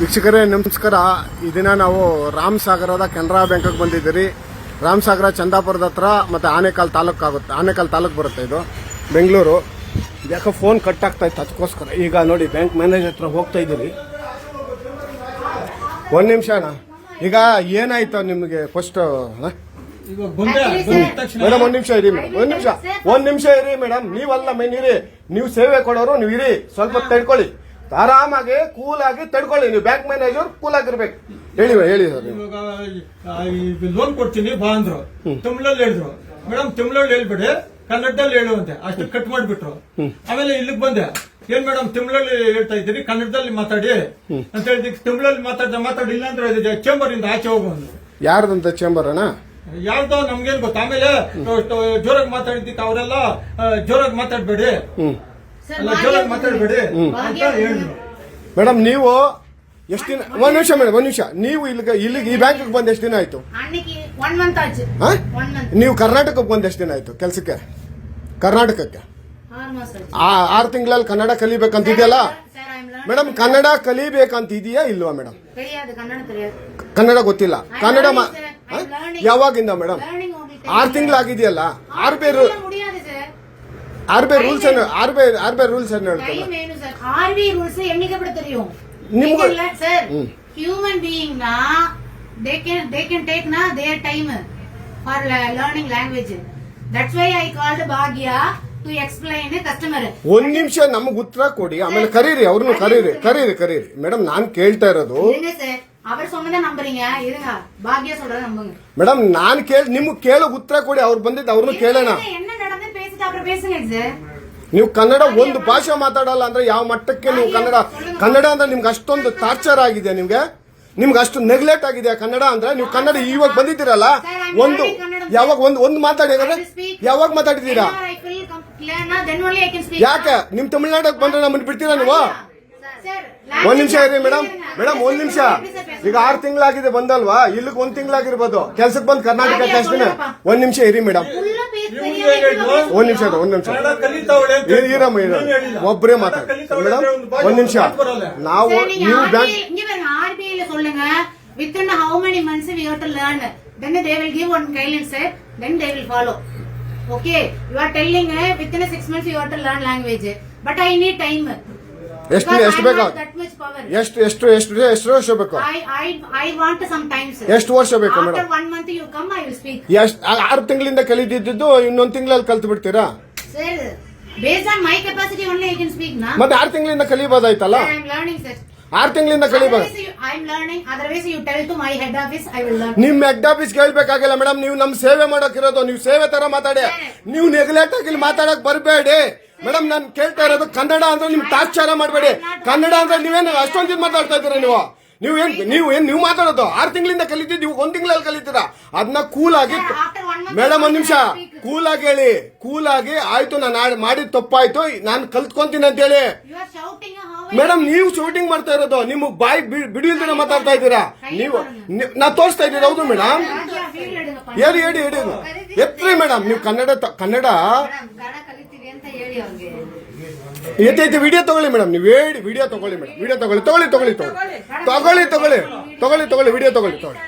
ವೀಕ್ಷಕರೇ ನಮಸ್ಕಾರ. ಈ ದಿನ ನಾವು ರಾಮ್ ಸಾಗರದ ಕೆನರಾ ಬ್ಯಾಂಕ್ಗೆ ಬಂದಿದ್ದೀರಿ. ರಾಮ್ ಸಾಗರ ಚಂದಾಪುರದ ಹತ್ರ ಮತ್ತು ಆನೆಕಾಲ್ ತಾಲೂಕು ಆಗುತ್ತೆ ಆನೆಕಾಲ್ ತಾಲೂಕು ಬರುತ್ತೆ ಇದು ಬೆಂಗಳೂರು. ಯಾಕೋ ಫೋನ್ ಕಟ್ ಆಗ್ತಾ ಇತ್ತು ಅದಕ್ಕೋಸ್ಕರ. ಈಗ ನೋಡಿ ಬ್ಯಾಂಕ್ ಮ್ಯಾನೇಜರ್ ಹತ್ರ ಹೋಗ್ತಾ ಇದ್ದೀರಿ. ಒಂದು ನಿಮಿಷ ಅಣ್ಣ. ಈಗ ಏನಾಯ್ತು ನಿಮಗೆ ಫಸ್ಟ್ ಮೇಡಮ್ ಒಂದ್ ನಿಮಿಷ ಇರಿ ಮೇಡಮ್ ಒಂದ್ ನಿಮಿಷ ಒಂದ್ ನಿಮಿಷ ಇರಿ ಮೇಡಮ್ ನೀವಲ್ಲ ಮೇನ್ ಇರಿ. ನೀವು ಸೇವೆ ಕೊಡೋರು ನೀವು ಇರಿ ಸ್ವಲ್ಪ ಹೊತ್ತು ತಡ್ಕೊಳ್ಳಿ. ಆರಾಮಾಗಿ ಕೂಲ್ ಆಗಿ ತಡ್ಕೊಳ್ಳಿ. ನೀವು ಬ್ಯಾಂಕ್ ಮ್ಯಾನೇಜರ್ ಕೂಲ್ ಆಗಿರ್ಬೇಕು ಹೇಳಿ ಹೇಳಿ ಸರ್ ನೀವು. ಇವಾಗ ಲೋನ್ ಕೊಡ್ತೀನಿ ಬಾ ಅಂದ್ರು. ತಮಿಳಲ್ಲಿ ಹೇಳಿದ್ರು. ಮೇಡಮ್ ತಮಿಳಲ್ಲಿ ಹೇಳ್ಬೇಡಿ. ಕನ್ನಡದಲ್ಲಿ ಹೇಳುವಂತೆ. ಅಷ್ಟು ಕಟ್ ಮಾಡ್ಬಿಟ್ರು. ಆಮೇಲೆ ಇಲ್ಲಿಗೆ ಬಂದೆ. ಏನ್ ಮೇಡಮ್ ತಮಿಳಲ್ಲಿ ಹೇಳ್ತಾ ಇದ್ದೀರಿ? ಕನ್ನಡದಲ್ಲಿ ಮಾತಾಡಿ. ಅಂತ ಹೇಳಿದ ತಮಿಳಲ್ಲಿ ಮಾತಾಡ್ದ ಮಾತಾಡಿ ಇಲ್ಲಾಂದ್ರೆ ಚೇಂಬರ್ ಇಂದ. ಆಚೆ ಹೋಗುವಂತ ಯಾರ್ದಂತ ಚೇಂಬರ್ ಅಣ್ಣ? ಯಾರ್ದೋ ನಮ್ಗೇನ್ ಗೊತ್ತ? ಆಮೇಲೆ ಜೋರಾಗಿ ಮಾತಾಡಿದ್ದಕ್ಕೆ ಅವರೆಲ್ಲ ಜೋರಾಗಿ ಮಾತಾಡ್ಬೇಡಿ. ಮಾತಾಡ್ಬೇಡಿ ಅಂತ ಹೇಳಿದ್ರು ಮೇಡಮ್ ನೀವು ಎಷ್ಟು ದಿನ ಒಂದ್ ನಿಮಿಷ ಮೇಡಮ್ ಒಂದ್ ನಿಮಿಷ ನೀವು ಇಲ್ಲಿಗೆ ಇಲ್ಲಿಗೆ ಈ ಬ್ಯಾಂಕಿಗೆ ಬಂದು ಎಷ್ಟು ದಿನ ಆಯ್ತು ಅಣ್ಣಕ್ಕೆ ಒನ್ ಮಂತ್ ಆಚು ಹಾ ಒನ್ ಮಂತ್ ನೀವು ಕರ್ನಾಟಕಕ್ಕೆ ಬಂದು ಎಷ್ಟು ದಿನ ಆಯ್ತು ಕೆಲಸಕ್ಕೆ ಕರ್ನಾಟಕಕ್ಕೆ ಆರು ಮಾಸ ಆಯ್ತು. ಆ- ಆರು ತಿಂಗಳಲ್ಲಿ ಕನ್ನಡ ಕಲಿಬೇಕಂತ ಇದೆಯಲ್ಲ sir I am madam Kannada ಕಲಿಬೇಕಂತ ಇದೆಯಾ ಇಲ್ವಾ ಮೇಡಮ್ தெரியாது ಕನ್ನಡ தெரியாது ಕನ್ನಡ ಗೊತ್ತಿಲ್ಲ ಕನ್ನಡ ಮಾ- learning, sir. ಹ? I'm learning. ಯಾವಾಗಿಂದ ಮೇಡಮ್ Learning only ಆರು ತಿಂಗಳಾಗಿದೆಯಲ್ಲ ಆರು ಬೇರು ಇಲ್ಲ, முடியாது சார் ಆರ್ಬಿಐ ರೂಲ್ಸ್ ಏನು ಆರ್ಬಿಐ ಆರ್ಬಿಐ ರೂಲ್ಸ್ ಏನು ಹೇಳ್ತಾರೆ ಟೈಮ್ ಏನು ಸರ್ ಆರ್ಬಿಐ ರೂಲ್ಸ್ ಎಮ್ಮಿಗೆ ಬಿಡ தெரியும் ನಿಮಗೆ sir human பீயிங்னா they can they can take நா their time for learning language that's why I called Bhagya to explain customer ಒಂದ್ ನಿಮಿಷ ನಮಗೆ ಉತ್ತರ ಕೊಡಿ ಆಮೇಲೆ ಕರೀರಿ ಅವ್ರನ್ನು ಕರೀರಿ ಕರೀರಿ ಕರೀರಿ ಮೇಡಮ್ ನಾನ್ ಕೇಳ್ತಾ ಇರೋದು ಸರ್ அவர் சொன்னதை நம்புறீங்க இருங்க பாக்யா சொல்றத நம்புங்க மேடம் நான் கேள் நிம்மு கேள உத்தர கூடி அவர் ಬಂದಿದ್ದ ಅವರನ್ನು ಕೇಳೋಣ ನೀವು ಕನ್ನಡ ಒಂದು ಭಾಷೆ ಮಾತಾಡಲ್ಲ ಅಂದ್ರೆ ಯಾವ ಮಟ್ಟಕ್ಕೆ ನೀವು ಕನ್ನಡ ಕನ್ನಡ ಅಂದ್ರೆ ನಿಮ್ಗೆ ಅಷ್ಟೊಂದು ಟಾರ್ಚರ್ ಆಗಿದೆ ನಿಮ್ಗೆ? ನಿಮ್ಗೆ ಅಷ್ಟು ನೆಗ್ಲೆಕ್ಟ್ ಆಗಿದೆ ಕನ್ನಡ ಅಂದ್ರೆ? ನೀವು ಕನ್ನಡ ಇವಾಗ ಬಂದಿದ್ದೀರಲ್ಲ? ಒಂದು ಯಾವಾಗ ಒಂದು ಒಂದು ಮಾತಾಡಿ ಹಾಗಾದ್ರೆ ಯಾವಾಗ ಮಾತಾಡಿದ್ದೀರಾ. ಯಾಕೆ? ನಿಮ್ ತಮಿಳ್ನಾಡಕ್ ಬಂದ್ರೆ ನಮ್ಮನ್ನ ಬಿಡ್ತೀರಾ ನೀವು? ಒಂದ್ ನಿಮಿಷ ಇರಿ ಮೇಡಮ್ ಮೇಡಮ್ ಒಂದ್ ನಿಮಿಷ ಈಗ ಆರು ತಿಂಗಳಾಗಿದೆ ಬಂದಲ್ವಾ ಇಲ್ಲಿಗೆ ಒಂದ್ ತಿಂಗಳಾಗಿರ್ಬೋದು ಕೆಲ್ಸಕ್ಕೆ ಬಂದು ಕರ್ನಾಟಕ ಕಳ್ಸ್ತೀನಿ ಒಂದ್ ನಿಮಿಷ ಇರಿ ಮೇಡಮ್ full பேச ಇವ್ರು தெரியாம ಏನ್ ಹೇಳಿದ್ರು? எப்படி ಒಂದ್ ನಿಮಿಷ ಇರು, ಒಂದ್ ನಿಮಿಷ ಕನ್ನಡ ಕಲಿತಾವಳೆ ಅಂತ ಇರಿ- ಇರಮ್ಮ ಇರಮ್ಮ ನೀನ್ ಹೇಳಿಲ್ಲ. ಒಬ್ಬರೇ ಕನ್ನಡ ಮಾತಾಡಿ ಕಲಿತಾವಳೆ ಮೇಡಮ್ ಅಂದ್ರೆ ಒಂದು ಭಾಷೆ ಒಂದ್ ನಿಮಿಷ ಮಾತು ಬರಲ್ಲ. ನಾವು Sir, நீங்க ನೀವು RBI ಬ್ಯಾಂಕ್ இங்க பாருங்க, RBI ல சொல்லுங்க within how many months we have to learn then they will give one guidelines sir then they will follow okay you are telling uh, within six months you have to learn language but i need time ಎಷ್ಟು ಎಷ್ಟು ಬೇಕು? ಎಷ್ಟು ಎಷ್ಟು ಎಷ್ಟು ಎಷ್ಟು ವರ್ಷ ಬೇಕು? ಎಷ್ಟು ವರ್ಷ ಬೇಕು ಮೇಡಮ್ ಎಷ್ಟು ಆರು ತಿಂಗಳಿಂದ ಕಲಿತಿದ್ದು ಇನ್ನೊಂದು ತಿಂಗಳಲ್ಲಿ ಕಲ್ತು ಬಿಡ್ತೀರಾ? ಮತ್ತೆ ಆರು ತಿಂಗಳಿಂದ ಕಲಿಬೋದಾಯ್ತಲ್ಲ? ಆರು ತಿಂಗಳಿಂದ ಕಲಿಬೇಕು. ನಿಮ್ ಹೆಡ್ ಆಫೀಸ್ ಕೇಳ್ಬೇಕಾಗಿಲ್ಲ ಮೇಡಮ್ ನೀವು ನಮ್ ಸೇವೆ ಮಾಡೋಕಿರೋದು ನೀವು ಸೇವೆ ತರ ಮಾತಾಡಿ. ನೀವು ನೆಗ್ಲೆಕ್ಟ್ ಆಗಿ ಮಾತಾಡಕ್ ಬರಬೇಡಿ. ಮೇಡಮ್ ನಾನು ಕೇಳ್ತಾ ಇರೋದು ಕನ್ನಡ ಅಂದ್ರೆ ನಿಮ್ಗೆ ತಾಶ್ಚಾರ ಮಾಡಬೇಡಿ. ಕನ್ನಡ ಅಂದ್ರೆ ನೀವೇನು ಅಷ್ಟೊಂದು ಮಾತಾಡ್ತಾ ಇದ್ದೀರಾ ನೀವು? ನೀವು ಏನ್ ನೀವು ಏನ್ ನೀವು ಮಾತಾಡೋದು ಆರು ತಿಂಗಳಿಂದ ಕಲಿತಿದ್ದು ನೀವು ಒಂದ್ ತಿಂಗಳಲ್ಲಿ ಕಲಿತೀರಾ ಅದನ್ನ ಕೂಲ್ ಆಗಿ ಮೇಡಮ್ ಒಂದ್ ನಿಮಿಷ ಕೂಲ್ ಆಗಿ ಹೇಳಿ ಕೂಲ್ ಆಗಿ ಆಯ್ತು ನಾನು ಮಾಡಿದ ತಪ್ಪಾಯ್ತು ನಾನು ಕಲ್ತ್ಕೊಂತೀನಿ ಅಂತ ಹೇಳಿ ಮೇಡಮ್ ನೀವು ಶೂಟಿಂಗ್ ಮಾಡ್ತಾ ಇರೋದು ನಿಮ್ಗೆ ಬಾಯಿ ಬಿಡಿಲ್ದಿನ ಮಾತಾಡ್ತಾ ಇದ್ದೀರಾ ನೀವು ನಾ ತೋರಿಸ್ತಾ ಇದ್ದೀರಾ ಹೌದು ಮೇಡಮ್. ಹೇಳಿ ಹೇಳಿ ಹೇಳಿ ಎತ್ರಿ ಮೇಡಮ್ ನೀವು ಕನ್ನಡ ಕನ್ನಡ ಐತೆ ವಿಡಿಯೋ ತಗೊಳ್ಳಿ ಮೇಡಮ್. ನೀವು ಹೇಳಿ ವಿಡಿಯೋ ತಗೊಳ್ಳಿ ಮೇಡಮ್. ವಿಡಿಯೋ ತಗೊಳ್ಳಿ ತಗೊಳ್ಳಿ ತಗೊಳ್ಳಿ ತಗೊಳ್ಳಿ. ತಗೊಳ್ಳಿ ತಗೊಳ್ಳಿ ತಗೊಳ್ಳಿ. ತಗೊಳ್ಳಿ ವಿಡಿಯೋ ತಗೊಳ್ಳಿ ತಗೊಳ್ಳಿ.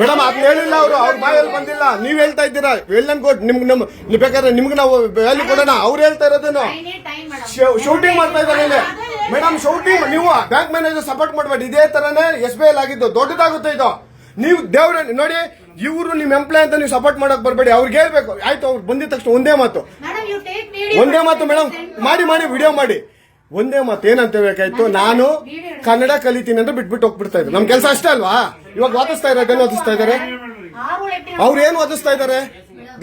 ಮೇಡಮ್ ಅದನ್ನ ಹೇಳಿಲ್ಲ ಅವರು. ಅವ್ರ ಬಾಯಲ್ಲಿ ಬಂದಿಲ್ಲ. ನೀವ್ ಹೇಳ್ತಾ ಇದ್ದೀರಾ? ವೆಲ್ಲನ್ ಕೋಟ್ ನಿಮ್ಗೆ ನಮ್ ಬೇಕಾದ್ರೆ ನಿಮ್ಗೆ ನಾವು ವ್ಯಾಲ್ಯೂ ಕೊಡೋಣ. ಅವ್ರು ಹೇಳ್ತಾ ಇರೋದನ್ನು ಶೂಟಿಂಗ್ ಮಾಡ್ತಾ ಇದ್ದಾರೆ ಇಲ್ಲಿ. ಮೇಡಮ್ ಶೂಟಿಂಗ್ ನೀವು ಬ್ಯಾಂಕ್ ಮ್ಯಾನೇಜರ್ ಸಪೋರ್ಟ್ ಮಾಡಬೇಡಿ. ಇದೇ ತರನೇ ಎಸ್ ಬಿ ಐ ಆಗಿದ್ದು. ದೊಡ್ಡದಾಗುತ್ತೆ ಇದು. ನೀವು ದೇವ್ರ ನೋಡಿ ಇವರು ನಿಮ್ ಎಂಪ್ಲಾಯ್ ಅಂತ ನೀವು ಸಪೋರ್ಟ್ ಮಾಡಕ್ ಬರಬೇಡಿ. ಅವ್ರಿಗೆ ಹೇಳ್ಬೇಕು. ಆಯ್ತು ಅವ್ರು ಬಂದಿದ ತಕ್ಷಣ ಒಂದೇ ಮಾತು. ಒಂದೇ ಮಾತು ಮೇಡಮ್ ಮಾಡಿ ಮಾಡಿ ವಿಡಿಯೋ ಮಾಡಿ. ಒಂದೇ ಮಾತು ಏನಂತ ಬೇಕಾಯ್ತು ನಾನು ಕನ್ನಡ ಕಲಿತೀನಿ ಅಂದ್ರೆ ಬಿಟ್ಬಿಟ್ಟು ಹೋಗ್ಬಿಡ್ತಾ ಇದ್ರು ನಮ್ ಕೆಲಸ ಅಷ್ಟೇ ಅಲ್ವಾ? ಇವಾಗ ವಾದಿಸ್ತಾ ಇದ್ದಾರೆ ವಾದಿಸ್ತಾ ಇದಾರೆ ಆರು ಎಪ್ಪಡಿ ಅವ್ರು ಏನ್ ವಾದಿಸ್ತಾ ಇದಾರೆ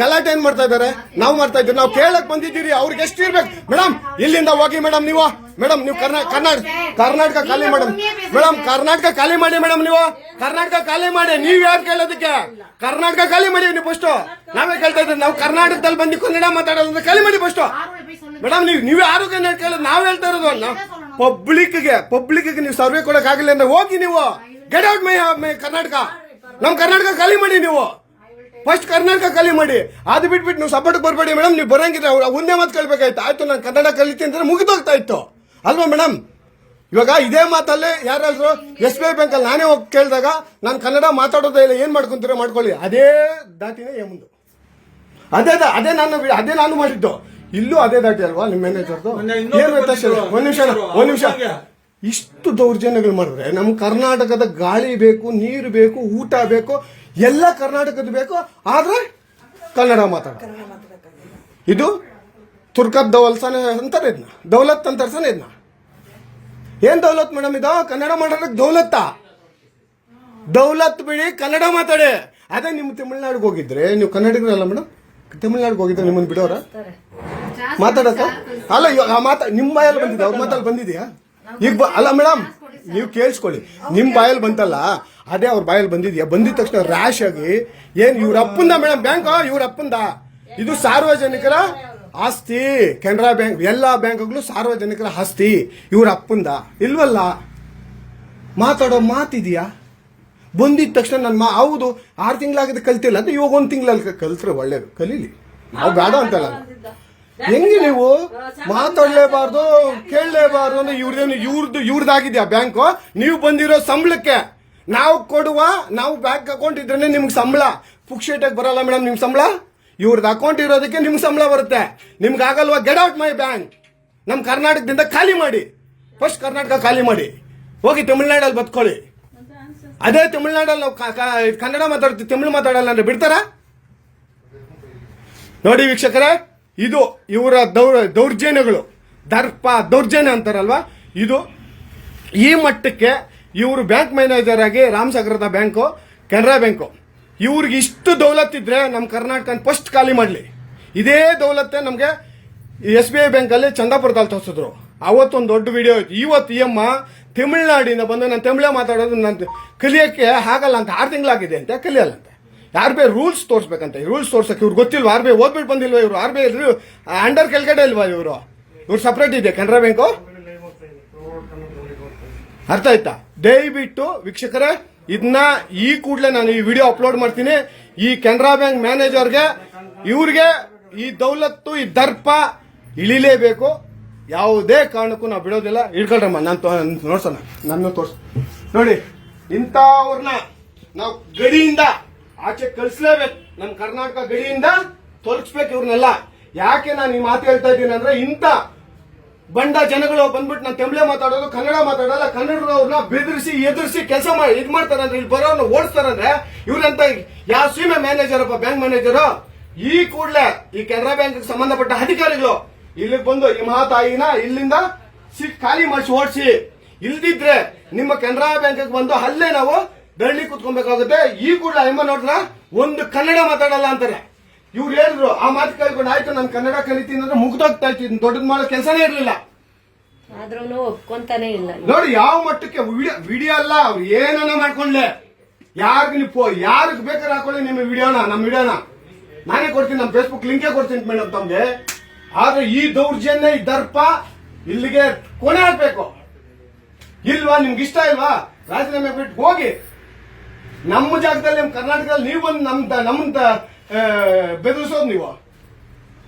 ಗಲಾಟೆ ಏನ್ ಮಾಡ್ತಾ ಇದ್ದಾರೆ? ನಾವು ಮಾಡ್ತಾ ಇದ್ದೀವಿ. ನಾವು ಕೇಳಕ್ ಬಂದಿದ್ದೀರಿ. ಅವ್ರಿಗೆ ಎಷ್ಟು ಇರ್ಬೇಕು? ಮೇಡಮ್ ಇಲ್ಲಿಂದ ಹೋಗಿ ಮೇಡಮ್ ನೀವು. ಮೇಡಮ್ ನೀವು ಕರ್ನಾಟಕ ಕರ್ನಾಟಕ ಖಾಲಿ ಮೇಡಮ್ ಮೇಡಮ್ ಕರ್ನಾಟಕ ಖಾಲಿ ಮಾಡಿ ಮೇಡಮ್ ನೀವು. ಕರ್ನಾಟಕ ಖಾಲಿ ಮಾಡಿ. ನೀವ್ ಯಾರು ಕೇಳೋದಕ್ಕೆ? ಕರ್ನಾಟಕ ಖಾಲಿ ಮಾಡಿ ನೀವು ಫಸ್ಟ್ ನಾವೇ ಕೇಳ್ತಾ ಇದ್ದೀವಿ. ನಾವು ಕರ್ನಾಟಕದಲ್ಲಿ ಬಂದು ಕನ್ನಡ ಮಾತಾಡೋದು ಖಾಲಿ ಮಾಡಿ ಫಸ್ಟ್ ಮೇಡಮ್ ನೀವು ನೀವು ಯಾರು ಕೇಳೋದು? ನಾವ್ ಹೇಳ್ತಾ ಇರೋದು ಪಬ್ಲಿಕ್ಗೆ ಪಬ್ಲಿಕ್ಗೆ ನೀವು ಸರ್ವೆ ಕೊಡಕ್ ಆಗಿಲ್ಲ ಅಂದ್ರೆ ಹೋಗಿ ನೀವು. Get out my Karnataka. ನಮ್ ಕರ್ನಾಟಕ ಖಾಲಿ ಮಾಡಿ ನೀವು. ಫಸ್ಟ್ ಕರ್ನಾಟಕ ಕಲಿ ಮಾಡಿ. ಅದು ಬಿಟ್ಬಿಟ್ಟು ನೀವು ಸಪೋರ್ಟ್ ಬರಬೇಡಿ ಮೇಡಮ್ ನೀವು ಬರೋಂಗಿದ್ರೆ ಅವ್ರು ಒಂದೇ ಮಾತು ಕೇಳ್ಬೇಕಾಯ್ತು. ಆಯ್ತು ನಾನು ಕನ್ನಡ ಕಲಿತೀನಿ ಅಂದ್ರೆ ಮುಗಿದೋಗ್ತಾ ಇತ್ತು. ಅಲ್ವಾ ಮೇಡಮ್ ಇವಾಗ ಇದೇ ಮಾತಲ್ಲೇ ಯಾರಾದ್ರು ಎಸ್ ಬಿ ಐ ಬ್ಯಾಂಕಲ್ಲಿ ನಾನೇ ಹೋಗಿ ಕೇಳಿದಾಗ ನಾನು ಕನ್ನಡ ಮಾತಾಡೋದೇ ಇಲ್ಲ. ಏನು ಮಾಡ್ಕೊಂತೀರ ಮಾಡ್ಕೊಳ್ಳಿ. ಅದೇ ದಾಟಿನೇ ಏ ಮುಂದೆ. ಅದೇ ಅದೇ ನಾನು ಅದೇ ನಾನು ಮಾಡಿದ್ದು. ಇಲ್ಲೂ ಅದೇ ದಾಟಿ ಅಲ್ವಾ ನಿಮ್ಮ ಮ್ಯಾನೇಜರ್ದು ಏನು? ಒಂದ್ ನಿಮಿಷ ಒಂದು ಒಂದ್ ನಿಮಿಷ. ಇಷ್ಟು ದೌರ್ಜನ್ಯಗಳು ಮಾಡಿದ್ರೆ ನಮ್ಮ ಕರ್ನಾಟಕದ ಗಾಳಿ ಬೇಕು ನೀರು ಬೇಕು ಊಟ ಬೇಕು ಎಲ್ಲ ಕರ್ನಾಟಕದ ಬೇಕು ಆದರೆ ಕನ್ನಡ ಮಾತಾಡ ಇದು ತುರ್ಕ ದೌಲ್ಸಾನೆ ಅಂತಾರೆ ಇದನ್ನ ದೌಲತ್ ಅಂತಾರೆ ಸನ ಇದನ್ನ ಏನ್ ದೌಲತ್ ಮೇಡಮ್ ಇದು? ಕನ್ನಡ ಮಾಡೋದಕ್ಕೆ ದೌಲತ್ತ? ದೌಲತ್ ಬಿಡಿ ಕನ್ನಡ ಮಾತಾಡಿ. ಅದೇ ನಿಮ್ಮ ತಮಿಳ್ನಾಡಿಗೆ ಹೋಗಿದ್ರೆ ನೀವು ಕನ್ನಡಿಗರಲ್ಲ ಮೇಡಮ್? ತಮಿಳ್ನಾಡಿಗೆ ಹೋಗಿದ್ರೆ ನಿಮ್ಮನ್ನ ಬಿಡೋರ? ಮಾತಾಡಕ ಅಲ್ಲ ಇವಾಗ ಆ ಮಾತಾ ನಿಮ್ಮ ಬಾಯಲ್ಲಿ ಬಂದಿದೆ ಅವ್ರ ಮಾತಲ್ಲಿ ಬಂದಿದ್ಯಾ? ಈಗ ಅಲ್ಲ ಮೇಡಮ್ ನೀವು ಕೇಳಿಸ್ಕೊಳ್ಳಿ. ನಿಮ್ಮ ಬಾಯಲ್ಲಿ ಬಂತಲ್ಲ, ಅದೇ ಅವ್ರ ಬಾಯಲ್ಲಿ ಬಂದಿದ್ಯಾ? ಬಂದಿದ ತಕ್ಷಣ ರ್ಯಾಶ್ ಆಗಿ ಏನು ಇವ್ರ ಅಪ್ಪಂದ ಮೇಡಮ್ ಬ್ಯಾಂಕ್ ಇವ್ರ ಅಪ್ಪಂದ? ಇದು ಸಾರ್ವಜನಿಕರ ಆಸ್ತಿ. ಕೆನರಾ ಬ್ಯಾಂಕ್, ಎಲ್ಲ ಬ್ಯಾಂಕ್ಗಳು ಸಾರ್ವಜನಿಕರ ಆಸ್ತಿ. ಇವ್ರ ಅಪ್ಪಂದ. ಇಲ್ವಲ್ಲ? ಮಾತಾಡೋ ಮಾತಿದೆಯಾ? ಬಂದಿದ ತಕ್ಷಣ ನನ್ನ ಮಾ ಹೌದು, ಆರು ತಿಂಗಳಾಗಿದೆ ಕಲ್ತಿಲ್ಲ. ಅಂತ ಇವಾಗ ಒಂದು ತಿಂಗಳಲ್ಲಿ ಕಲ್ತ್ರೆ ಒಳ್ಳೇದು. ಕಲೀಲಿ. ನಾವು ಬೇಡ ಅಂತಲ್ಲ. ಹೆಂಗೆ ನೀವು ಮಾತಾಡ್ಲೇಬಾರ್ದು, ಕೇಳಲೇಬಾರ್ದು ಅಂದ್ರೆ ಇವ್ರದೇನು ಇವ್ರದ್ದು ಇವ್ರದ್ದಾಗಿದ್ಯಾ ಬ್ಯಾಂಕು ನೀವು ಬಂದಿರೋ ಸಂಬಳಕ್ಕೆ ನಾವು ಕೊಡುವ, ನಾವು ಬ್ಯಾಂಕ್ ಅಕೌಂಟ್ ಇದ್ರೆ ನಿಮ್ಗೆ ಸಂಬಳ. ಪುಕ್ಷೇಟಾಗಿ ಬರಲ್ಲ ಮೇಡಮ್ ನಿಮ್ ಸಂಬಳ? ಇವ್ರದ್ದು ಅಕೌಂಟ್ ಇರೋದಕ್ಕೆ ನಿಮ್ಗೆ ಸಂಬಳ ಬರುತ್ತೆ. ನಿಮ್ಗೆ ಆಗಲ್ವಾ ಗೆಟ್ ಔಟ್ ಮೈ ಬ್ಯಾಂಕ್ ನಮ್ಮ ಕರ್ನಾಟಕದಿಂದ ಖಾಲಿ ಮಾಡಿ. ಫಸ್ಟ್ ಕರ್ನಾಟಕ ಖಾಲಿ ಮಾಡಿ. ಹೋಗಿ ತಮಿಳ್ನಾಡಲ್ಲಿ ಬದ್ಕೊಳ್ಳಿ. ಅದೇ ತಮಿಳ್ನಾಡಲ್ಲಿ ನಾವು ಕನ್ನಡ ಮಾತಾಡ್ತೀವಿ, ತಮಿಳು ಮಾತಾಡಲ್ಲ ಅಂದ್ರೆ ಬಿಡ್ತಾರ? ನೋಡಿ ವೀಕ್ಷಕರೇ ಇದು ಇವರ ದೌರ್ ದೌರ್ಜನ್ಯಗಳು. ದರ್ಪ ದೌರ್ಜನ್ಯ ಅಂತಾರಲ್ವ? ಇದು ಈ ಮಟ್ಟಕ್ಕೆ ಇವರು ಬ್ಯಾಂಕ್ ಮ್ಯಾನೇಜರ್ ಆಗಿ ರಾಮಸಾಗರದ ಬ್ಯಾಂಕು, ಕೆನರಾ ಬ್ಯಾಂಕು. ಇವ್ರಿಗೆ ಇಷ್ಟು ದೌಲತ್ತಿದ್ರೆ ನಮ್ಮ ಕರ್ನಾಟಕ ಫಸ್ಟ್ ಖಾಲಿ ಮಾಡಲಿ. ಇದೇ ದೌಲತ್ತೆ ನಮಗೆ ಎಸ್ ಬಿ ಐ ಬ್ಯಾಂಕಲ್ಲಿ ಚಂದಾಪುರದಲ್ಲಿ ತೋರಿಸಿದ್ರು. ಅವತ್ತೊಂದು ದೊಡ್ಡ ವಿಡಿಯೋ ಇತ್ತು. ಇವತ್ತು ಈ ಅಮ್ಮ ಬಂದು ನಾನು ತಮಿಳೇ ಮಾತಾಡೋದು ನಾನು ಕಲಿಯೋಕ್ಕೆ ಆಗಲ್ಲ ಅಂತ ಆರು ತಿಂಗಳಾಗಿದೆ ಅಂತ. ಕಲಿಯಲ್ಲಂತೆ ಯಾರು ಐ ರೂಲ್ಸ್ ತೋರಿಸ್ಬೇಕಂತ. ರೂಲ್ಸ್ ತೋರ್ಸಕ್ಕೆ ಇವ್ರು ಗೊತ್ತಿಲ್ವಾ? ಆರ್ ಬಿ ಐ ಓದ್ಬಿಟ್ಟು ಬಂದಿಲ್ವಾ ಇವರು? ಆರ್ ಬಿ ಐ ಅಂಡರ್ ಕೆಳಗಡೆ ಇಲ್ವಾ ಇವರು? ಇವ್ರು ಸಪ್ರೇಟ್ ಇದೆ, ಕೆನರಾ ಬ್ಯಾಂಕು ಅರ್ಥ ಆಯ್ತಾ? ದಯವಿಟ್ಟು ವೀಕ್ಷಕರೇ ಇದನ್ನ ಈ ಕೂಡಲೇ ನಾನು ಈ ವಿಡಿಯೋ ಅಪ್ಲೋಡ್ ಮಾಡ್ತೀನಿ. ಈ ಕೆನರಾ ಬ್ಯಾಂಕ್ ಮ್ಯಾನೇಜರ್ಗೆ, ಇವ್ರಿಗೆ ಈ ದೌಲತ್ತು, ಈ ದರ್ಪ ಇಳಿಲೇಬೇಕು. ಯಾವುದೇ ಕಾರಣಕ್ಕೂ ನಾವು ಬಿಡೋದಿಲ್ಲ. ಇಳ್ಕೊಳ್ರಮ್ಮ ನಾನು ನೋಡ್ಸೋಣ. ನನ್ನ ತೋರ್ಸ್ ನೋಡಿ ಇಂಥವ್ರನ್ನ ನಾವು ಗಡಿಯಿಂದ ಆಚೆ ಕಳಿಸ್ಲೇಬೇಕು. ನಮ್ಮ ಕರ್ನಾಟಕ ಗಡಿಯಿಂದ ತೊಲಗಿಸ್ಬೇಕು ಇವ್ರನ್ನೆಲ್ಲ ಯಾಕೆ ನಾನು ಈ ಮಾತು ಹೇಳ್ತಾ ಇದ್ದೀನಿ ಅಂದ್ರೆ ಇಂಥ ಬಂಡ ಜನಗಳು ಬಂದ್ಬಿಟ್ಟು ನಾನು ತಮಿಳೇ ಮಾತಾಡೋದು, ಕನ್ನಡ ಮಾತಾಡಲ್ಲ ಕನ್ನಡವ್ರನ್ನ ಬೆದರಿಸಿ, ಎದುರಿಸಿ ಕೆಲಸ ಮಾಡಿ ಇದ್ ಮಾಡ್ತಾರಂದ್ರೆ ಇಲ್ಲಿ ಬರೋರ್ನ ಓಡಿಸ್ತಾರಂದ್ರೆ, ಇವ್ರಂತ ಯಾವ ಸೀಮೆ ಮ್ಯಾನೇಜರ್ ಅಪ್ಪ, ಬ್ಯಾಂಕ್ ಮ್ಯಾನೇಜರ್, ಈ ಕೂಡಲೇ ಈ ಕೆನರಾ ಬ್ಯಾಂಕ್ ಸಂಬಂಧಪಟ್ಟ ಅಧಿಕಾರಿಗಳು ಇಲ್ಲಿಗೆ ಬಂದು ಈ ಮಹಾತಾಯಿನ ಇಲ್ಲಿಂದ ಸಿ ಖಾಲಿ ಮಾಡಿಸಿ ಓಡಿಸಿ. ಇಲ್ದಿದ್ರೆ ನಿಮ್ಮ ಕೆನರಾ ಬ್ಯಾಂಕ್ ಬಂದು ಅಲ್ಲೇ ನಾವು ಧರಣಿ ಕುತ್ಕೊಬೇಕಾಗುತ್ತೆ. ಈ ಕೂಡ ಅಮ್ಮ ನೋಡ್ರ ಒಂದು ಕನ್ನಡ ಮಾತಾಡಲ್ಲ ಅಂತಾರೆ. ಇವ್ರು ಹೇಳಿದ್ರು ಆ ಮಾತು ಕೇಳ್ಕೊಂಡು ಆಯ್ತು ನಾನು ಕನ್ನಡ ಕಲಿತೀನಿ ಅಂದ್ರೆ ಮುಗ್ದೋಗ್ತಾ ಇತ್ತು ದೊಡ್ಡದ್ ಮಾಡೋ ಕೆಲಸನೇ ಇರಲಿಲ್ಲ. ಆದ್ರೂ ಒಪ್ಕೊಂತಾನೆ ಇಲ್ಲ ನೋಡಿ ಯಾವ ಮಟ್ಟಕ್ಕೆ ವಿಡಿಯೋ ವಿಡಿಯೋ ಅಲ್ಲ ಅವ್ರು ಏನನ್ನ ಮಾಡ್ಕೊಂಡ್ಲೆ. ಯಾರಿಗ ನೀವು ಯಾರಿಗೆ ಬೇಕಾದ್ರೆ ಹಾಕೊಳ್ಳಿ ನಿಮ್ಮ ವಿಡಿಯೋನ ನಮ್ಮ ವಿಡಿಯೋನ. ನಾನೇ ಕೊಡ್ತೀನಿ ನಮ್ಮ ಫೇಸ್ಬುಕ್ ಲಿಂಕೇ ಕೊಡ್ತೀನಿ ಮೇಡಮ್ ತಮ್ಗೆ. ಆದ್ರೆ ಈ ದೌರ್ಜನ್ಯ ಈ ದರ್ಪ ಇಲ್ಲಿಗೆ ಕೊನೆ ಹಾಕ್ಬೇಕು ಇಲ್ವಾ ನಿಮ್ಗೆ ಇಷ್ಟ ಇಲ್ವಾ? ರಾಜೀನಾಮೆ ಬಿಟ್ಟು ಹೋಗಿ. ನಮ್ಮ ಜಾಗದಲ್ಲಿ ನಮ್ಮ ಕರ್ನಾಟಕದಲ್ಲಿ ನೀವು ಬಂದು ನಮ್ ನಮ್ಮಂತ ಬೆದರಿಸೋದು ನೀವು.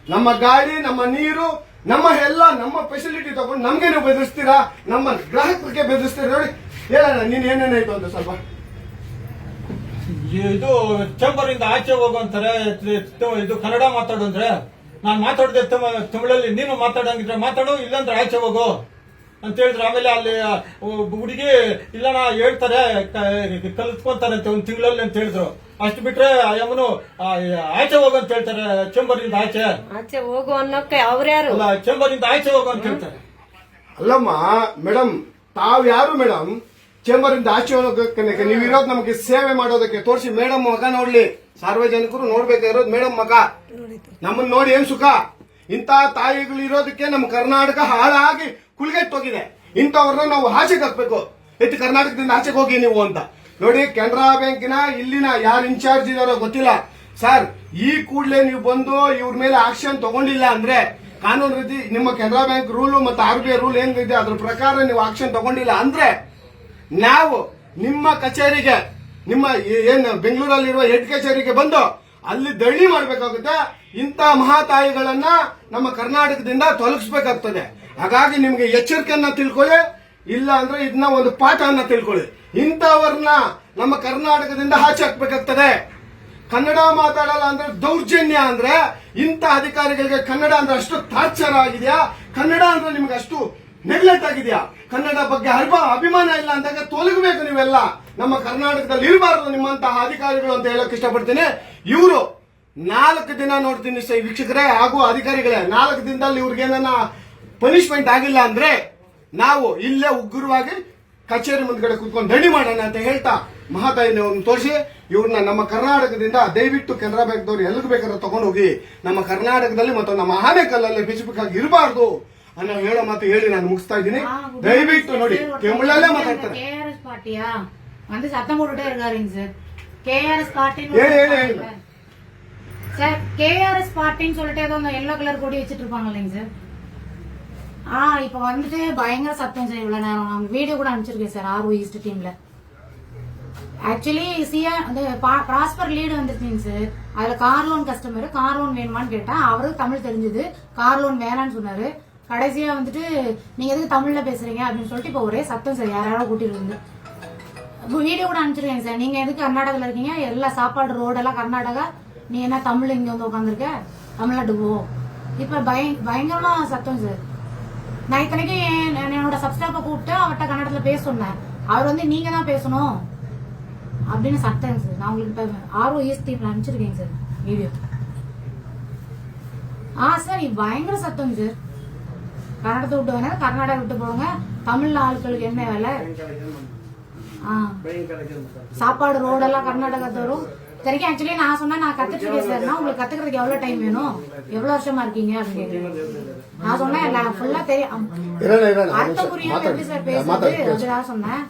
ನಮ್ಮ ಗಾಡಿ, ನಮ್ಮ ನೀರು, ನಮ್ಮ ಎಲ್ಲ, ನಮ್ಮ ಫೆಸಿಲಿಟಿ ತಗೊಂಡು ನಮ್ಗೆ ನೀವು ಬೆದರಿಸ್ತೀರಾ? ನಮ್ಮ ಗ್ರಾಹಕರಿಗೆ ಬೆದರಿಸ್ತೀರಾ ನೋಡಿ. ಹೇಳೋಣ ನೀನ್ ಏನೇನಾಯ್ತು ಅಂತ ಸ್ವಲ್ಪ. ಇದು ಚೇಂಬರ್ ಆಚೆ ಹೋಗು ಅಂತಾರೆ ಇದು ಕನ್ನಡ ಮಾತಾಡು ಅಂದ್ರೆ, ನಾನ್ ಮಾತಾಡದೆ ತಮಿಳಲ್ಲಿ, ನೀನು ಮಾತಾಡಂಗಿದ್ರೆ ಮಾತಾಡು, ಇಲ್ಲಾಂದ್ರೆ ಆಚೆ ಹೋಗು. ಅಂತ ಹೇಳಿದ್ರು ಆಮೇಲೆ ಅಲ್ಲಿ ಹುಡುಗಿ ಇಲ್ಲಣ್ಣ ಹೇಳ್ತಾರೆ ಕಲ್ತ್ಕೊಂತಾರೆ ಅಂತ ಒಂದ್ ತಿಂಗಳಲ್ಲಿ ಅಂತ ಹೇಳಿದ್ರು. ಅಷ್ಟು ಬಿಟ್ರೆ ಯಮನು ಆಚೆ ಹೋಗು ಅಂತ ಹೇಳ್ತಾರೆ ಚೇಂಬರ್ ಇಂದ ಆಚೆ. ಆಚೆ ಹೋಗು ಅನ್ನೋಕೆ ಅವ್ರ್ಯಾರು ಅಲ್ಲ ಚೇಂಬರ್ ಇಂದ ಆಚೆ ಹೋಗು ಅಂತ ಹೇಳ್ತಾರೆ. ಅಲ್ಲಮ್ಮ ಮೇಡಮ್ ತಾವ್ ಯಾರು ಮೇಡಮ್ ಚೇಂಬರ್ ಇಂದ ಆಚೆ ಹೋಗೋಕೆ ನೀವು ಇರೋದು ನಮಗೆ ಸೇವೆ ಮಾಡೋದಕ್ಕೆ ತೋರಿಸಿ ಮೇಡಮ್ ಮಗ ನೋಡ್ಲಿ. ಸಾರ್ವಜನಿಕರು ನೋಡ್ಬೇಕಾಗಿರೋದು ಮೇಡಮ್ ಮಗ. ನಮ್ಮನ್ನ ನೋಡಿ ಏನ್ ಸುಖ? ಇಂಥ ತಾಯಿಗಳು ಇರೋದಕ್ಕೆ ನಮ್ಮ ಕರ್ನಾಟಕ ಹಾಳಾಗಿ ಕುಲ್ಗೆಟ್ಟೋಗಿದೆ ಇಂಥವ್ರನ್ನ ನಾವು ಆಚೆಗೆ ಹಾಕ್ಬೇಕು. ಎತ್ತಿ ಕರ್ನಾಟಕದಿಂದ ಆಚೆಗೆ ಹೋಗಿ ನೀವು ಅಂತ. ನೋಡಿ, ಕೆನರಾ ಬ್ಯಾಂಕಿನ ಇಲ್ಲಿನ ಯಾರು ಇನ್ಚಾರ್ಜ್ ಇದಾರೋ ಗೊತ್ತಿಲ್ಲ. ಸರ್, ಈ ಕೂಡಲೇ ನೀವು ಬಂದು ಇವ್ರ ಮೇಲೆ ಆಕ್ಷನ್ ತಗೊಂಡಿಲ್ಲ ಅಂದ್ರೆ ಕಾನೂನು ರೀತಿ ನಿಮ್ಮ ಕೆನರಾ ಬ್ಯಾಂಕ್ ರೂಲು ಮತ್ತು ಆರ್ ಬಿ ಐ ರೂಲ್ ಏನಿದೆ ಅದ್ರ ಪ್ರಕಾರ ನೀವು ಆಕ್ಷನ್ ತಗೊಂಡಿಲ್ಲ ಅಂದ್ರೆ ನಾವು ನಿಮ್ಮ ಕಚೇರಿಗೆ, ನಿಮ್ಮ ಏನು ಬೆಂಗಳೂರಲ್ಲಿರುವ ಹೆಡ್ ಕಚೇರಿಗೆ ಬಂದು ಅಲ್ಲಿ ದಳ್ಳಿ ಮಾಡಬೇಕಾಗುತ್ತೆ. ಇಂಥ ಮಹಾತಾಯಿಗಳನ್ನ ನಮ್ಮ ಕರ್ನಾಟಕದಿಂದ ತೊಲಗಿಸ್ಬೇಕಾಗ್ತದೆ. ಹಾಗಾಗಿ ನಿಮ್ಗೆ ಎಚ್ಚರಿಕೆಯನ್ನ ತಿಳ್ಕೊಳ್ಳಿ, ಇಲ್ಲ ಅಂದ್ರೆ ಇದನ್ನ ಒಂದು ಪಾಠವನ್ನ ತಿಳ್ಕೊಳ್ಳಿ. ಇಂಥವ್ರನ್ನ ನಮ್ಮ ಕರ್ನಾಟಕದಿಂದ ಆಚೆ ಹಾಕ್ಬೇಕಾಗ್ತದೆ. ಕನ್ನಡ ಮಾತಾಡಲ್ಲ ಅಂದ್ರೆ ದೌರ್ಜನ್ಯ ಅಂದ್ರೆ ಇಂಥ ಅಧಿಕಾರಿಗಳಿಗೆ ಕನ್ನಡ ಅಂದ್ರೆ ಅಷ್ಟು ತಾತ್ಸಾರ ಆಗಿದೆಯಾ? ಕನ್ನಡ ಅಂದ್ರೆ ನಿಮ್ಗೆ ಅಷ್ಟು ನೆಗ್ಲೆಕ್ಟ್ ಆಗಿದೆಯಾ? ಕನ್ನಡ ಬಗ್ಗೆ ಅರ್ಭ ಅಭಿಮಾನ ಇಲ್ಲ ಅಂದಾಗ ತೊಲಗಬೇಕು ನೀವೆಲ್ಲ. ನಮ್ಮ ಕರ್ನಾಟಕದಲ್ಲಿ ಇರಬಾರದು ನಿಮ್ಮಂತಹ ಅಧಿಕಾರಿಗಳು ಅಂತ ಹೇಳಕ್ ಇಷ್ಟಪಡ್ತೀನಿ. ಇವರು ನಾಲ್ಕು ದಿನ ನೋಡ್ತೀನಿ ವೀಕ್ಷಕರೇ ಹಾಗೂ ಅಧಿಕಾರಿಗಳೇ ನಾಲ್ಕು ದಿನದಲ್ಲಿ ಇವ್ರಿಗೆ ಏನನ್ನ ಪನಿಷ್ಮೆಂಟ್ ಆಗಿಲ್ಲ ಅಂದ್ರೆ ನಾವು ಇಲ್ಲೇ ಉಗ್ರವಾಗಿ ಕಚೇರಿ ಮುಂದ್ಗಡೆ ಕುತ್ಕೊಂಡು ರೆಡಿ ಮಾಡೋಣ ಅಂತ ಹೇಳ್ತಾ ಮಹಾತಾಯಿನವ್ರನ್ನ ತೋರಿಸಿ ಇವ್ರನ್ನ ನಮ್ಮ ಕರ್ನಾಟಕದಿಂದ ದಯವಿಟ್ಟು ಕೆನರಾ ಬ್ಯಾಂಕ್ದವ್ರು ಎಲ್ಲಿಗೆ ಬೇಕಾದ್ರೆ ತಗೊಂಡು ಹೋಗಿ ನಮ್ಮ ಕರ್ನಾಟಕದಲ್ಲಿ ಮತ್ತು ನಮ್ಮ ಆನೆಕಲ್ಲಲ್ಲಿ ಬಿಜೆಪಿಗಾಗಿ ಇರಬಾರ್ದು ಅನ್ನೋ ಹೇಳೋ ಮಾತು ಹೇಳಿ ನಾನು ಮುಗಿಸ್ತಾ ಇದ್ದೀನಿ. ದಯವಿಟ್ಟು ನೋಡಿ ಕೆಮ್ಮಳಲ್ಲೇ ಮಾತಾಡ್ತಾರೆ. வந்து சத்தம் போட்டுட்டே இருக்காருங்க சார். கேஆர்எஸ் பாட்டின்னு சார் கேஆர்எஸ் பார்ட்டின்னு சொல்லிட்டு ஏதோ அந்த எல்லோ கலர் கொடி வச்சுட்டு இருப்பாங்க இல்லைங்க சார். ஆ இப்போ வந்துட்டு பயங்கர சத்தம் சார் இவ்வளோ நேரம். நாங்கள் வீடியோ கூட அனுப்பிச்சிருக்கேன் சார் ஆர்ஓ ஈஸ்ட் டீமில் ஆக்சுவலி சியா அந்த ப்ராஸ்பர் லீடு வந்துருச்சுங்க சார். அதில் car loan customer car loan வேணுமான்னு கேட்டால் அவருக்கு தமிழ் தெரிஞ்சுது. கார் லோன் வேணான்னு சொன்னார். கடைசியாக வந்துட்டு நீங்கள் எதுக்கு தமிழில் பேசுகிறீங்க அப்படின்னு சொல்லிட்டு இப்போ ஒரே சத்தம் சார் யாராலும் கூட்டிகிட்டு வந்து. வீடியோ கூட அனுப்பிச்சிருக்கேங்க சார். நீங்க எதுக்கு கர்நாடகாவில் இருக்கீங்க? எல்லா சாப்பாடு ரோடெல்லாம் கர்நாடகா. நீ என்ன தமிழ் இங்க வந்து உட்காந்துருக்க தமிழ்நாட்டுக்கு போ. இப்ப பய பயங்கரமா சத்தம் சார். நான் இத்தனைக்கு என்னோட சப்ஸ்டாப்பை கூப்பிட்டு அவர்கிட்ட கன்னடத்துல பேச சொன்னேன். அவர் வந்து நீங்க தான் பேசணும் அப்படின்னு சத்தம் சார். நான் உங்களுக்கு ஆர்ஓ ஈஸ் டீம்ல அனுப்பிச்சிருக்கேங்க சார். வீடியோ ஆ சார் இது பயங்கர சத்தம் சார். கர்நாடகத்தை விட்டு வேணா கர்நாடகா விட்டு போங்க. தமிழ் ஆட்களுக்கு என்ன வேலை? சாப்பாடு ரோடெல்லாம் கர்நாடகா வரும் தெரியும் ஆக்சுவலி நான் சொன்னா நான் கத்துட்டு பேசுறேன்னா உங்களுக்கு கத்துக்கிறதுக்கு எவ்வளவு டைம் வேணும்? எவ்வளவு வருஷமா இருக்கீங்க அப்படின்னு நான் சொன்னேன் ஃபுல்லா தெரியும். அர்த்தம் புரியாம எப்படி சார். பேசுறது? அதுதான் சொன்னேன்.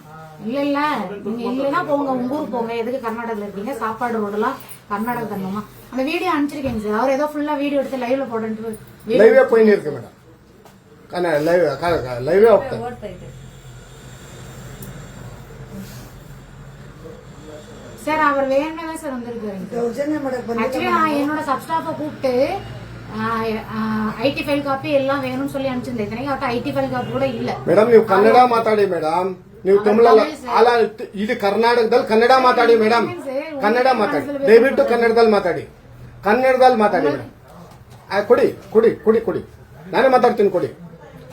இல்ல இல்ல நீங்க இல்லைன்னா போங்க உங்க ஊர் போங்க. எதுக்கு கர்நாடகத்துல இருக்கீங்க? சாப்பாடு ரோடெல்லாம் கர்நாடக தரணுமா? அந்த வீடியோ அனுப்பிச்சிருக்கேங்க சார். அவர் ஏதோ ஃபுல்லா வீடியோ எடுத்து லைவ்ல போட்டு லைவே போயின்னு இருக்கு மேடம் லைவ் லைவே சார் அவர் வேணுமே தான் சார் வந்திருக்காரு ஆக்சுவலி நான் என்னோட சப்ஸ்டாஃபை கூப்பிட்டு ஐடி ஃபைல் காப்பி எல்லாம் வேணும்னு சொல்லி அனுப்பிச்சிருந்தேன் இத்தனைக்கு அவர்கிட்ட ஐடி ஃபைல் காப்பி கூட இல்ல ಮೇಡಮ್ ನೀವು ಕನ್ನಡ ಮಾತಾಡಿ ಮೇಡಮ್ ನೀವು ತಮಿಳಲ್ಲ ಅಲ್ಲ ಇದು ಕರ್ನಾಟಕದಲ್ಲಿ ಕನ್ನಡ ಮಾತಾಡಿ ಮೇಡಮ್ ಕನ್ನಡ ಮಾತಾಡಿ ದಯವಿಟ್ಟು ಕನ್ನಡದಲ್ಲಿ ಮಾತಾಡಿ ಕನ್ನಡದಲ್ಲಿ ಮಾತಾಡಿ ಮೇಡಮ್ ಆ, ಕೊಡಿ ಕೊಡಿ ಕೊಡಿ ಕೊಡಿ ನಾನೇ ಮಾತಾಡ್ತೀನಿ ಕೊಡಿ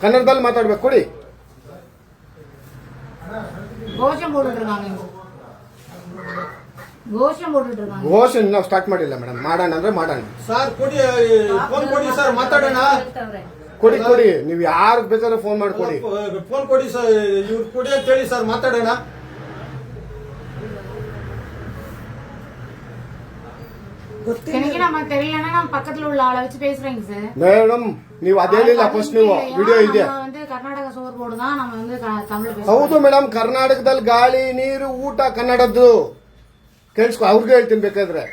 ಕನ್ನಡದಲ್ಲಿ ಮಾತಾಡ್ಬೇಕು ಕೊಡಿ கோஷம் போட்டுட்டு இருக்காங்க இங்க. கோஷம் போட்டுட்டு இருக்காங்க ಘೋಷ ನಾವು ಸ್ಟಾರ್ಟ್ ಮಾಡಿಲ್ಲ ಮೇಡಮ್ ಮಾಡೋಣ ಅಂದ್ರೆ ಮಾಡೋಣ ಸರ್ ಕೊಡಿ ಫೋನ್ ಕೊಡಿ ಸರ್ ಮಾತಾಡೋಣ ಹೇಳ್ತಾವ್ರೆ. ಕೊಡಿ ಕೊಡಿ ನೀವು ಯಾರು ಬೇಕಾದ್ರೆ ಫೋನ್ ಮಾಡಿ ಕೊಡಿ ಫೋನ್ ಕೊಡಿ ಸರ್ ಇವ್ರು ಕೊಡಿ ಅಂತ ಹೇಳಿ ಸರ್ ಮಾತಾಡೋಣ எனக்கு நம்ம தெரியலன்னா நம்ம பக்கத்துல உள்ள ஆளை வச்சு பேசுறேங்க சார் ಮೇಡಮ್ ನೀವು ಅದೇ ಹೇಳಿಲ್ಲ ಫಸ್ಟ್ ನೀವು ವಿಡಿಯೋ ಇದೆ நம்ம வந்து கர்நாடகா சோறு போடு தான் நம்ம வந்து க- தமிழ் பேசுறோம் ಹೌದು ಮೇಡಮ್ ಕರ್ನಾಟಕದಲ್ಲಿ ಗಾಳಿ ನೀರು ಊಟ ಕನ್ನಡದ್ದು ಕೇಳಿಸ್ಕೊ ಅವ್ರಿಗೂ ಹೇಳ್ತೀನಿ ಬೇಕಾದ್ರೆ.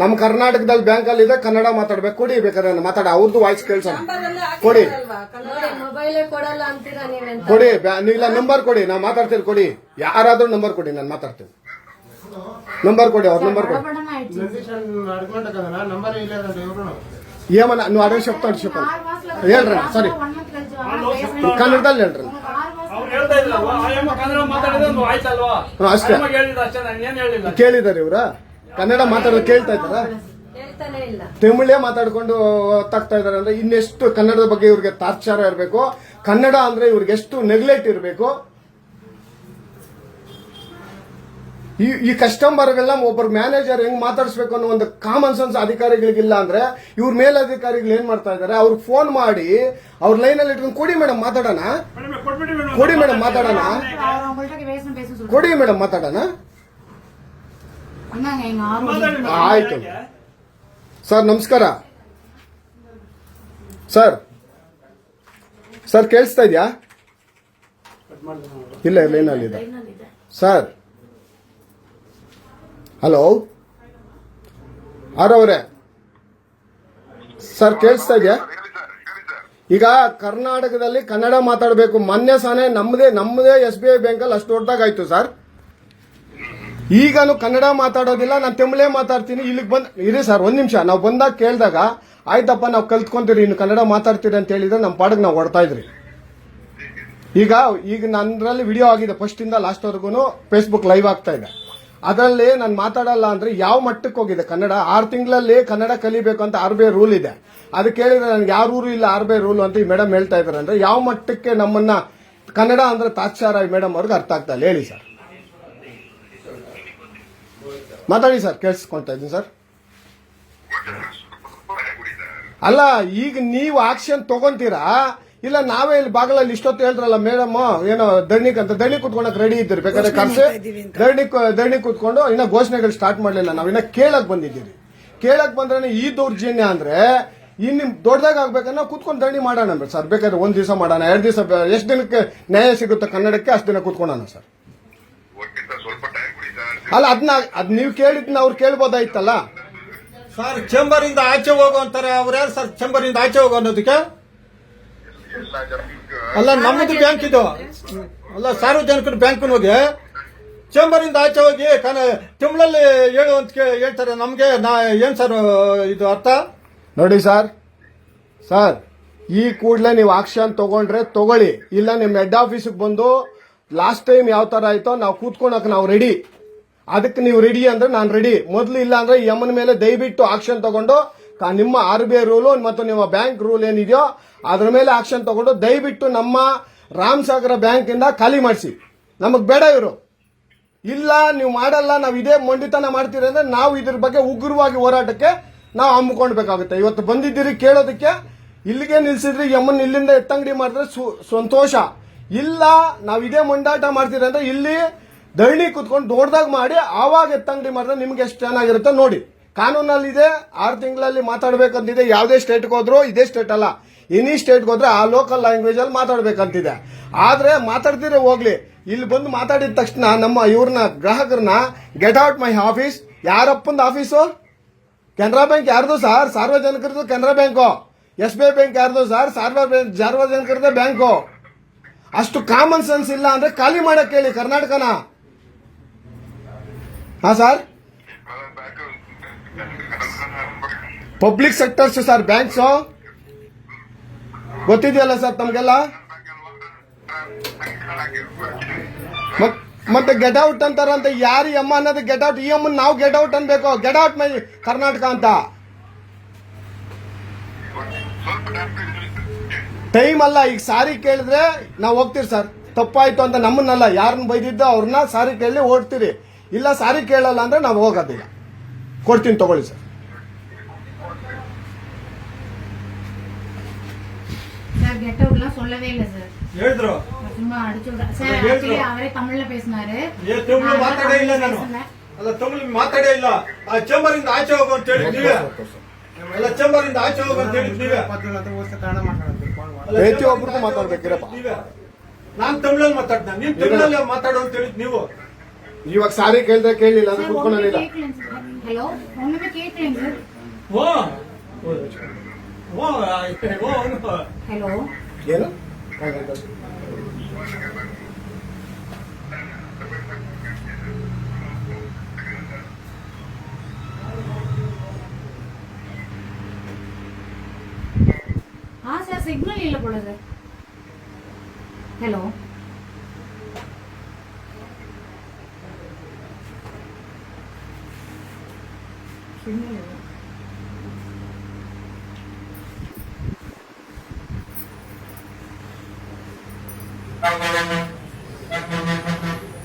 ನಮ್ಮ ಕರ್ನಾಟಕದಲ್ಲಿ ಬ್ಯಾಂಕಲ್ಲಿ ಇದೆ ಕನ್ನಡ ಮಾತಾಡ್ಬೇಕು. ಕೊಡಿ ಬೇಕಾದ್ರೆ ಮಾತಾಡ ಅವ್ರದ್ದು ವಾಯ್ಸ್ ಕೇಳಿಸೋಣ. ಕೊಡಿ. ಕೊಡಿ ನೀವಿಲ್ಲ ನಂಬರ್ ಕೊಡಿ ನಾ ಮಾತಾಡ್ತೀನಿ ಕೊಡಿ. ಯಾರಾದ್ರೂ ನಂಬರ್ ಕೊಡಿ ನಾನು ಮಾತಾಡ್ತೀನಿ. ನಂಬರ್ ಕೊಡಿ ಅವ್ರ ನಂಬರ್ ಕೊಡಿ. ಏಮನ ನೀವು ಅಡ್ರೆಸ್ ಹೇಳ್ರಿ ಸರಿ. ಕನ್ನಡದಲ್ಲಿ ಹೇಳ್ರಿ. ಹೇಳ್ತಾ ಇದ್ರಲ್ವಾ ಆಯಮ್ಮ ಕನ್ನಡ ಮಾತಾಡಿದ್ರೆ ಒಂದು ಆಯ್ತಲ್ವಾ? ಹಾ, ಅಷ್ಟೇ. ಆಯಮ್ಮ ಹೇಳಿದ ಅಷ್ಟೇ ನಾನು ಏನ್ ಹೇಳಿಲ್ಲ? ಕೇಳಿದಾರೆ ಇವ್ರ? ಕನ್ನಡ ಮಾತಾಡೋದು ಕೇಳ್ತಾ ಇದ್ದಾರಾ? ಹೇಳ್ತಾನೆ ಇಲ್ಲ. ತಮಿಳೇ ಮಾತಾಡ್ಕೊಂಡು ಒತ್ತಾಗ್ತಾ ಇದಾರೆ ಅಂದ್ರೆ ಇನ್ನೆಷ್ಟು ಕನ್ನಡದ ಬಗ್ಗೆ ಇವ್ರಿಗೆ ತಾತ್ಸಾರ ಇರಬೇಕು? ಕನ್ನಡ ಅಂದ್ರೆ ಇವ್ರಿಗೆ ಎಷ್ಟು ನೆಗ್ಲೆಕ್ಟ್ ಇರಬೇಕು? ಈ ಈ ಕಸ್ಟಮರ್ಗೆಲ್ಲ ಒಬ್ಬರು ಮ್ಯಾನೇಜರ್ ಹೆಂಗ್ ಮಾತಾಡಿಸ್ಬೇಕು ಅನ್ನೋ ಒಂದು ಕಾಮನ್ ಸೆನ್ಸ್ ಅಧಿಕಾರಿಗಳಿಗಿಲ್ಲ ಅಂದ್ರೆ ಇವ್ರ ಮೇಲಧಿಕಾರಿಗಳು ಏನ್ ಮಾಡ್ತಾ ಇದಾರೆ? ಅವ್ರಿಗೆ ಫೋನ್ ಮಾಡಿ ಅವ್ರ ಲೈನ್ ಅಲ್ಲಿ ಇಟ್ಕೊಂಡು ಕೊಡಿ ಮೇಡಮ್ ಮಾತಾಡೋಣ. ಕೊಡಿ ಮೇಡಮ್ ಮಾತಾಡೋಣ. ಕೊಡಿ ಮೇಡಮ್ ಮಾತಾಡೋಣ. ಆಯ್ತು. ಸರ್ ನಮಸ್ಕಾರ. ಸರ್. ಸರ್ ಕೇಳಿಸ್ತಾ ಇದೆಯಾ? ಇಲ್ಲ ಲೈನ್ ಇದೆ. ಸರ್. ಹಲೋ ಆರವ್ರೆ ಸರ್ ಕೇಳಿಸ್ತಾ ಇದೆಯಾ? ಈಗ ಕರ್ನಾಟಕದಲ್ಲಿ ಕನ್ನಡ ಮಾತಾಡಬೇಕು. ಮೊನ್ನೆ ಸಾನೆ ನಮ್ಮದೇ ನಮ್ಮದೇ ಎಸ್ ಬಿ ಐ ಬ್ಯಾಂಕಲ್ಲಿ ಅಷ್ಟು ದೊಡ್ಡದಾಗಾಯ್ತು ಸರ್ ಈಗನು ಕನ್ನಡ ಮಾತಾಡೋದಿಲ್ಲ, ನಾನು ತಮಿಳೇ ಮಾತಾಡ್ತೀನಿ. ಇಲ್ಲಿಗೆ ಬಂದು, ಇರಿ ಸರ್ ಒಂದು ನಿಮಿಷ. ನಾವು ಬಂದಾಗ ಕೇಳಿದಾಗ, ಆಯ್ತಪ್ಪ, ನಾವು ಕಲ್ತ್ಕೊಂತೀರಿ, ಇನ್ನು ಕನ್ನಡ ಮಾತಾಡ್ತೀರಿ ಅಂತ ಹೇಳಿದ್ರೆ ನಮ್ಮ ಪಾಡಕ್ಕೆ ನಾವು ಹೊಡ್ತಾ ಇದ್ರಿ. ಈಗ ಈಗ ನನ್ನಲ್ಲಿ ವಿಡಿಯೋ ಆಗಿದೆ ಫಸ್ಟ್ ಇಂದ ಲಾಸ್ಟ್ ವರೆಗೂ ಫೇಸ್ಬುಕ್ ಲೈವ್ ಆಗ್ತಾ ಇದೆ. ಅದರಲ್ಲಿ ನಾನು ಮಾತಾಡಲ್ಲ ಅಂದ್ರೆ ಯಾವ ಮಟ್ಟಕ್ಕೆ ಹೋಗಿದೆ? ಕನ್ನಡ ಆರು ತಿಂಗಳಲ್ಲಿ ಕನ್ನಡ ಕಲಿಬೇಕು ಅಂತ ಆರ್ ಬಿ ಐ ರೂಲ್ ಇದೆ. ಅದಕ್ಕೆ ಹೇಳಿದ್ರೆ ನನಗೆ ಯಾವ ರೂಲು ಇಲ್ಲ ಆರ್ ಬಿ ಐ ರೂಲ್ ಅಂತ ಈ ಮೇಡಮ್ ಹೇಳ್ತಾ ಇದ್ದಾರೆ ಅಂದ್ರೆ ಯಾವ ಮಟ್ಟಕ್ಕೆ ನಮ್ಮನ್ನ ಕನ್ನಡ ಅಂದ್ರೆ ತಾತ್ಸಾರ ಮೇಡಮ್ ಅವ್ರಿಗೆ ಅರ್ಥ ಆಗ್ತಾ ಇಲ್ಲ. ಹೇಳಿ ಸರ್. ಮಾತಾಡಿ ಸರ್ ಕೇಳಿಸ್ಕೊಂತ ಇದ್ದೀನಿ ಸರ್. ಅಲ್ಲ, ಈಗ ನೀವು ಆಕ್ಷನ್ ತಗೊಂತೀರಾ? ಇಲ್ಲ ನಾವೇ ಇಲ್ಲಿ ಬಾಗಲಲ್ಲಿ ಇಷ್ಟೊತ್ತು ಹೇಳಿದ್ರಲ್ಲ ಮೇಡಮ್ ಏನೋ ದಣಿಕ್ ಅಂತ ದಣಿ ಕುತ್ಕೊಳಕ್ ರೆಡಿ ಇದ್ದೀರಿ ಬೇಕಾದ್ರೆ ಕರ್ಸೆ. ದಣಿ ದಣಿ ಕುತ್ಕೊಂಡು ಇನ್ನ ಘೋಷಣೆಗಳು ಸ್ಟಾರ್ಟ್ ಮಾಡಲಿಲ್ಲ ನಾವು ಇನ್ನ ಕೇಳಕ್ ಬಂದಿದ್ದೀರಿ. ಕೇಳಕ್ ಬಂದ್ರೆ ಈ ದೌರ್ಜನ್ಯ ಅಂದ್ರೆ ಇನ್ನು ದೊಡ್ಡದಾಗ ಆಗ್ಬೇಕಂದ್ರೆ ನಾವು ಕುತ್ಕೊಂಡು ದಣಿ ಮಾಡೋಣ ಸರ್ ಬೇಕಾದ್ರೆ ಒಂದ್ ದಿವಸ ಮಾಡೋಣ ಎರಡು ದಿವಸ ಎಷ್ಟು ದಿನಕ್ಕೆ ನ್ಯಾಯ ಸಿಗುತ್ತೆ ಕನ್ನಡಕ್ಕೆ ಅಷ್ಟು ದಿನ ಕುತ್ಕೊಳ್ಳೋಣ ಸರ್ ಅಲ್ಲ ಅದನ್ನ ಅದ್ ನೀವು ಕೇಳಿದ್ನ ಅವ್ರು ಕೇಳ್ಬೋದಾಯ್ತಲ್ಲ? ಸರ್ ಚೇಂಬರ್ ಇಂದ ಆಚೆ ಹೋಗು ಅಂತಾರೆ ಅವ್ರು ಯಾರು ಸರ್ ಚೇಂಬರ್ ಇಂದ ಆಚೆ ಹೋಗು ಅನ್ನೋದಕ್ಕೆ? ಅಲ್ಲ ನಮ್ಮದು ಬ್ಯಾಂಕ್ ಇದು. ಅಲ್ಲ ಸಾರ್ವಜನಿಕರ ಬ್ಯಾಂಕ್ ಹೋಗಿ ಚೇಂಬರ್ ಇಂದ ಆಚೆ ಹೋಗಿ ಕನ ತಿಂಗಳಲ್ಲಿ ಹೇಳು ಅಂತ ಹೇಳ್ತಾರೆ. ನಮ್ಗೆ ನಾ ಏನ್ ಸರ್ ಇದು ಅರ್ಥ? ನೋಡಿ ಸರ್ ಸರ್ ಈ ಕೂಡಲೇ ನೀವು ಆಕ್ಷನ್ ತಗೊಂಡ್ರೆ ತಗೊಳ್ಳಿ. ಇಲ್ಲ ನಿಮ್ಮ ಹೆಡ್ ಆಫೀಸಿಗೆ ಬಂದು ಲಾಸ್ಟ್ ಟೈಮ್ ಯಾವ ತರ ಆಯ್ತೋ ನಾವು ಕೂತ್ಕೊಳಕ್ ನಾವು ರೆಡಿ ಅದಕ್ಕೆ ನೀವು ರೆಡಿ ಅಂದ್ರೆ ನಾನು ರೆಡಿ ಮೊದಲು ಇಲ್ಲ ಅಂದ್ರೆ ಈ ಅಮ್ಮನ ಮೇಲೆ ದಯವಿಟ್ಟು ಆಕ್ಷನ್ ತಗೊಂಡು ನಿಮ್ಮ ಆರ್ ಬಿ ಐ ರೂಲು ಮತ್ತು ನಿಮ್ಮ ಬ್ಯಾಂಕ್ ರೂಲ್ ಏನಿದೆಯೋ ಅದ್ರ ಮೇಲೆ ಆಕ್ಷನ್ ತಗೊಂಡು ದಯವಿಟ್ಟು ನಮ್ಮ ರಾಮ್ ಸಾಗರ ಬ್ಯಾಂಕ್ ಇಂದ ಖಾಲಿ ಮಾಡಿಸಿ. ನಮಗೆ ಬೇಡ ಇವರು. ಇಲ್ಲ, ನೀವು ಮಾಡಲ್ಲ, ನಾವು ಇದೇ ಮೊಂಡಿತನ ಮಾಡ್ತೀರಿ ಅಂದ್ರೆ ನಾವು ಇದ್ರ ಬಗ್ಗೆ ಉಗ್ರವಾಗಿ ಹೋರಾಟಕ್ಕೆ ನಾವು ಹಮ್ಮಿಕೊಳ್ಬೇಕಾಗುತ್ತೆ. ಇವತ್ತು ಬಂದಿದ್ದೀರಿ ಕೇಳೋದಕ್ಕೆ, ಇಲ್ಲಿಗೆ ನಿಲ್ಸಿದ್ರಿ ಯಮ್ಮನ್ ಇಲ್ಲಿಂದ ಎತ್ತಂಗಡಿ ಮಾಡಿದ್ರೆ ಸಂತೋಷ. ಇಲ್ಲ, ನಾವು ಇದೇ ಮೊಂಡಾಟ ಮಾಡ್ತೀರಿ ಅಂದ್ರೆ ಇಲ್ಲಿ ಧರಣಿ ಕುತ್ಕೊಂಡು ದೊಡ್ಡದಾಗ ಮಾಡಿ ಆವಾಗ ಎತ್ತಂಗಡಿ ಮಾಡಿದ್ರೆ ನಿಮ್ಗೆ ಎಷ್ಟು ಚೆನ್ನಾಗಿರುತ್ತೆ ನೋಡಿ. ಕಾನೂನಲ್ಲಿ ಇದೆ ಆರು ತಿಂಗಳಲ್ಲಿ ಮಾತಾಡ್ಬೇಕಂತಿದೆ, ಯಾವುದೇ ಸ್ಟೇಟ್ಗೆ ಹೋದ್ರು, ಇದೇ ಸ್ಟೇಟ್ ಅಲ್ಲ. ಎನಿ ಸ್ಟೇಟ್ಗೆ ಹೋದ್ರೆ ಆ ಲೋಕಲ್ ಲ್ಯಾಂಗ್ವೇಜ್ ಅಲ್ಲಿ ಮಾತಾಡ್ಬೇಕಂತಿದೆ. ಆದ್ರೆ ಮಾತಾಡ್ತಿದ್ರೆ ಹೋಗ್ಲಿ. ಇಲ್ಲಿ ಬಂದು ಮಾತಾಡಿದ ತಕ್ಷಣ ನಮ್ಮ ಇವ್ರನ್ನ, ಗ್ರಾಹಕರನ್ನ ಗೆಟ್ ಔಟ್ ಮೈ ಆಫೀಸ್ ಯಾರಪ್ಪಂದ ಆಫೀಸು ಕೆನರಾ ಬ್ಯಾಂಕ್ ಯಾರ್ದು sir? ಸಾರ್ವಜನಿಕರದು Canara bank? S B I bank ಯಾರ್ದು ಸರ್? ಸಾರ್ವ- ಸಾರ್ವಜನಿಕರದೇ ಬ್ಯಾಂಕು? ಅಷ್ಟು ಕಾಮನ್ ಸೆನ್ಸ್ ಇಲ್ಲ ಅಂದ್ರೆ ಖಾಲಿ ಮಾಡಕ್ಕೆ ಹೇಳಿ ಕರ್ನಾಟಕನ. ಹಾ, sir? Public sectors sir banks ಗೊತ್ತಿದೆಯಲ್ಲ sir ತಮಗೆಲ್ಲ? ಮತ್- ಮತ್ತೆ ಗೆಟ್ ಔಟ್ ಅಂತಾರಂತ, ಯಾರು ಎಮ್ಮ ಅನ್ನೋದು ಗೆಟ್ ಔಟ್ ಈ ಎಂ ನಾವು ಗೆಟ್ ಔಟ್ ಅನ್ಬೇಕು. ಗೆಟ್ ಔಟ್ ಮೈ ಕರ್ನಾಟಕ ಅಂತ. ಟೈಮ್ ಅಲ್ಲ, ಈಗ ಸಾರಿ ಕೇಳಿದ್ರೆ ನಾವು ಹೋಗ್ತೀರಿ ಸರ್. ತಪ್ಪಾಯ್ತು ಅಂತ ನಮ್ಮನ್ನಲ್ಲ, ಯಾರನ್ನ ಬೈದಿದ್ದೋ ಅವ್ರನ್ನ ಸಾರಿ ಕೇಳಿ ಓಡ್ತೀರಿ. ಇಲ್ಲ, ಸಾರಿ ಕೇಳಲ್ಲ ಅಂದ್ರೆ ನಾವು ಹೋಗೋದಿಲ್ಲ. ಕೊಡ್ತೀನಿ ತಗೊಳ್ಳಿ ಸರ್. ಹೇಳಿದ್ರು. ಮಾತಾಡೇ ಇಲ್ಲ ನಾನು. ಅಲ್ಲ ತಮಿಳು ಮಾತಾಡೇ ಇಲ್ಲ. ಆ ಚೇಂಬರ್ ಇಂದ ಆಚೆ ಹೋಗು ಅಂತ ಹೇಳಿದ್ವಿ ಎಲ್ಲ ಚೇಂಬರ್ ಇಂದ ಆಚೆ ಹೋಗು ಅಂತ ಹೇಳಿದ್ವಿ ಪ್ರತಿಯೊಬ್ಬರಿಗೂ ಮಾತಾಡ್ಬೇಕಿರಪ್ಪ ನಾನು ತಮಿಳಲ್ಲಿ ಮಾತಾಡ್ದ. ನೀನ್ ತಮಿಳಲ್ಲಿ ಮಾತಾಡೋ ಅಂತ ಹೇಳಿದ್ ನೀವು. ಇವಾಗ ಸಾರಿ ಕೇಳಿದ್ರೆ ಕೇಳಲಿಲ್ಲ ಅಂದ್ರೆ ಕುತ್ಕೊಳ್ಳಲಿಲ್ಲ ಹಲೋ ಒಮ್ಮೆ ಕೇಳ್ತೇನೆ ಸರ್ ಓ ಓ ಓ ಹಲೋ ಏನು ಹಾ ಸರ್ ಸಿಗ್ನಲ್ ಇಲ್ಲ ಕೊಡೋದು ಹಲೋ Kimin evi?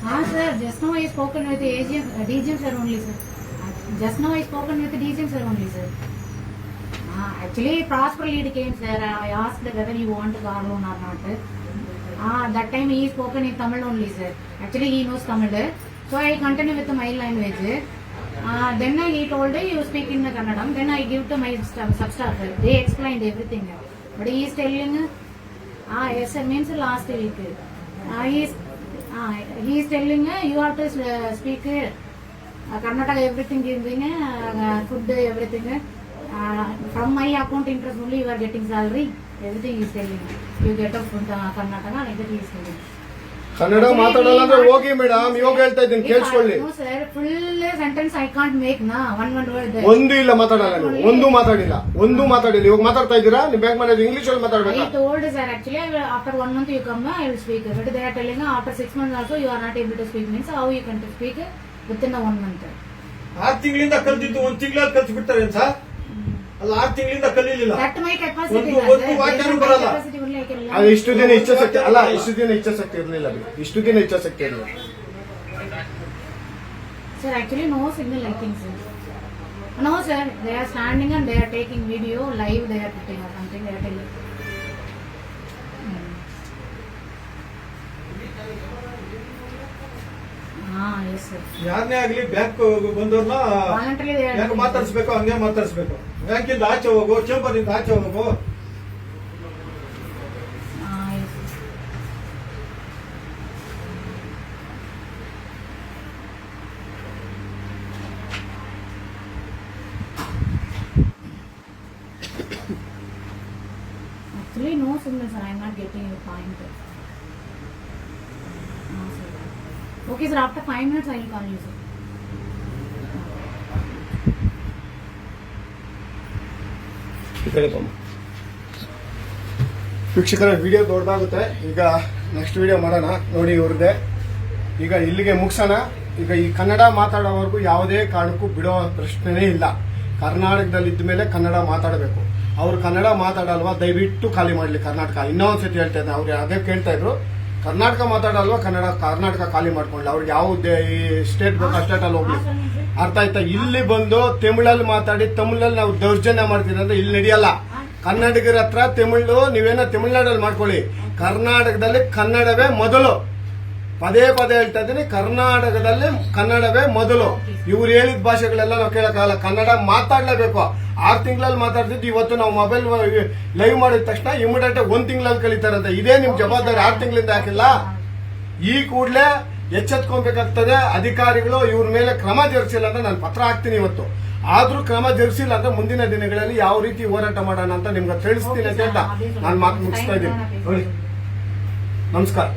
हाँ sir just now I spoken with AGM DGM sir only sir just now I spoken with DGM sir only sir actually prosper lead came sir i asked whether you want car loan or not ah that time he spoken in tamil only sir actually he knows tamil so i continue with my language Uh, then he told you speak in the Kannadam. Then I give to my staff, sub-staff. They explained everything. But he is telling, ah yes sir means last week. Uh, he is Ah, he is telling uh, you have to uh, speak uh, Karnataka everything giving uh, food everything uh, from my account interest only you are getting salary everything he is telling you get up from the Karnataka like that he is telling Kannada ಮಾತಾಡಲ್ಲ ಅಂದ್ರೆ ಹೋಗಿ madam ಇವಾಗ ಹೇಳ್ತಾ ಇದ್ದೀನಿ ಕೇಳಿಸಿಕೊಳ್ಳಿ. No sir ಫುಲ್ಲೆ sentence I can't make ನಾ 1 1 word ಒಂದೂ ಇಲ್ಲ ಮಾತಾಡಲ್ಲ ನಾನು ಒಂದೂ ಮಾತಾಡಿಲ್ಲ ಒಂದು ಮಾತಾಡಲಿಲ್ಲ ಇವಾಗ ಮಾತಾಡ್ತಾ ಇದ್ದೀರಾ? ನೀವು ಬ್ಯಾಂಕ್ ಮ್ಯಾನೇಜರ್ ಇಂಗ್ಲಿಷ್ ಅಲ್ಲಿ ಮಾತಾಡಬೇಕು? I told sir actually after 1 month you come I'll speak bet that ಅಲ್ಲೇಂಗ after 6 month also you are not able to speak means how you can to speak within 1 month ಆ ತಿಂಗಳಿಂದ ಕಲ್ತಿದ್ದು ಒಂದು ತಿಂಗಳ ಕಲ್ತು ಬಿಟ್ತರ ಅಂತ ಅಲ್ಲ ಆ ತಿಂಗಳಿಂದ ಕಲಿಲಿಲ್ಲ. ಬ್ಯಾಟ್ ಮೈ ಕೆಪಾಸಿಟಿ ನೀವು ವಾಚನ ಬರಲ್ಲ. ಅದು ಇಷ್ಟು ದಿನ ಇಚ್ಛಾಶಕ್ತಿ ಅಲ್ಲ ಇಷ್ಟು ದಿನ ಇಚ್ಛಾಶಕ್ತಿ ಇರಲಿಲ್ಲ ಇಷ್ಟು ದಿನ ಇಚ್ಛಾಶಕ್ತಿ ಇರಲಿಲ್ಲ Sir, actually no signal I think sir. No sir, they are standing and they are taking video live they are putting or something they are telling. Hmm. Ah, yes sir. ಯಾರನ್ನೇ ಆಗ್ಲಿ ಬ್ಯಾಂಕ್ ಬಂದವ್ರನ್ನ Voluntarily they are ಹೆಂಗ್ doing, sir. ಮಾತಾಡ್ಸ್ಬೇಕು ಹಂಗೆ ಮಾತಾಡ್ಸ್ಬೇಕು ಬ್ಯಾಂಕಿಂದ ಆಚೆ ಹೋಗು ಚೇಂಬರ್ ಇಂದ ಆಚೆ ಹೋಗು Actually, no signal, sir. I am not getting your point. Sir. Okay, sir. After five minutes, I will call you, sir. ವೀಕ್ಷಕರ ವಿಡಿಯೋ ದೊಡ್ಡದಾಗುತ್ತೆ ಈಗ ನೆಕ್ಸ್ಟ್ ವಿಡಿಯೋ ಮಾಡೋಣ ನೋಡಿ ಇವ್ರದ್ದೇ ಈಗ ಇಲ್ಲಿಗೆ ಮುಗಿಸೋಣ ಈಗ ಈ ಕನ್ನಡ ಮಾತಾಡೋವರೆಗೂ ಯಾವುದೇ ಕಾರಣಕ್ಕೂ ಬಿಡೋ ಪ್ರಶ್ನೆನೇ ಇಲ್ಲ ಕರ್ನಾಟಕದಲ್ಲಿ ಇದ್ದ ಮೇಲೆ ಕನ್ನಡ ಮಾತಾಡಬೇಕು ಅವ್ರು ಕನ್ನಡ ಮಾತಾಡಲ್ವಾ? ದಯವಿಟ್ಟು ಖಾಲಿ ಮಾಡಲಿ ಕರ್ನಾಟಕ. ಇನ್ನೊಂದ್ಸತಿ ಹೇಳ್ತಾ ಇದ್ದೆ, ಅವ್ರು ಅದೇ ಕೇಳ್ತಾ ಇದ್ರು, ಕರ್ನಾಟಕ ಮಾತಾಡಲ್ವಾ? ಕನ್ನಡ, ಕರ್ನಾಟಕ ಖಾಲಿ ಮಾಡ್ಕೊಳ್ಳಿ ಅವ್ರಿಗೆ ಯಾವ ಈ ಸ್ಟೇಟ್ ಬೇಕು ಆ ಸ್ಟೇಟಲ್ಲಿ ಹೋಗ್ಲಿ. ಅರ್ಥ ಆಯ್ತಾ? ಇಲ್ಲಿ ಬಂದು ತಮಿಳಲ್ಲಿ ಮಾತಾಡಿ, ತಮಿಳಲ್ಲಿ ನಾವು ದೌರ್ಜನ್ಯ ಮಾಡ್ತೀವಿ ಅಂದ್ರೆ ಇಲ್ಲಿ ನಡೆಯಲ್ಲ. ಕನ್ನಡಿಗರ ಹತ್ರ ತಮಿಳು, ನೀವೇನೋ ತಮಿಳ್ನಾಡಲ್ಲಿ ಮಾಡ್ಕೊಳ್ಳಿ. ಕರ್ನಾಟಕದಲ್ಲಿ ಕನ್ನಡವೇ ಮೊದಲು. ಪದೇ ಪದೇ ಹೇಳ್ತಾ ಇದ್ದೀನಿ ಕರ್ನಾಟಕದಲ್ಲಿ ಕನ್ನಡವೇ ಮೊದಲು. ಇವ್ರು ಹೇಳಿದ ಭಾಷೆಗಳೆಲ್ಲ ನಾವು ಕೇಳಕ್ಕಾಗಲ್ಲ. ಕನ್ನಡ ಮಾತಾಡ್ಲೇಬೇಕು. ಆರು ತಿಂಗಳಲ್ಲಿ ಮಾತಾಡ್ತಿದ್ದು ಇವತ್ತು ನಾವು ಮೊಬೈಲ್ ಲೈವ್ ಮಾಡಿದ ತಕ್ಷಣ ಇಮಿಡಿಯೇಟ್ ಒಂದ್ ತಿಂಗಳಲ್ಲಿ ಕಲಿತಾರಂತೆ ಇದೇ ನಿಮ್ ಜವಾಬ್ದಾರಿ ಆರು ತಿಂಗಳಿಂದ ಹಾಕಿಲ್ಲ. ಈ ಕೂಡಲೇ ಎಚ್ಚೆತ್ಕೊಬೇಕಾಗ್ತದೆ ಅಧಿಕಾರಿಗಳು ಇವ್ರ ಮೇಲೆ ಕ್ರಮ ಜರುಗಿಸಿಲ್ಲ ಅಂತ ನಾನು ಪತ್ರ ಹಾಕ್ತೀನಿ ಇವತ್ತು. ಆದ್ರೂ ಕ್ರಮ ಜರುಗಿಸಿಲ್ಲ ಅಂದ್ರೆ ಮುಂದಿನ ದಿನಗಳಲ್ಲಿ ಯಾವ ರೀತಿ ಹೋರಾಟ ಮಾಡೋಣ ಅಂತ ನಿಮ್ಗೆ ತಿಳಿಸ್ತೀನಿ ಅಂತ ಹೇಳ್ತಾ ನಾನು ಮಾತು ಮುಗಿಸ್ತಾ ಇದ್ದೀನಿ. ನೋಡಿ ನಮಸ್ಕಾರ.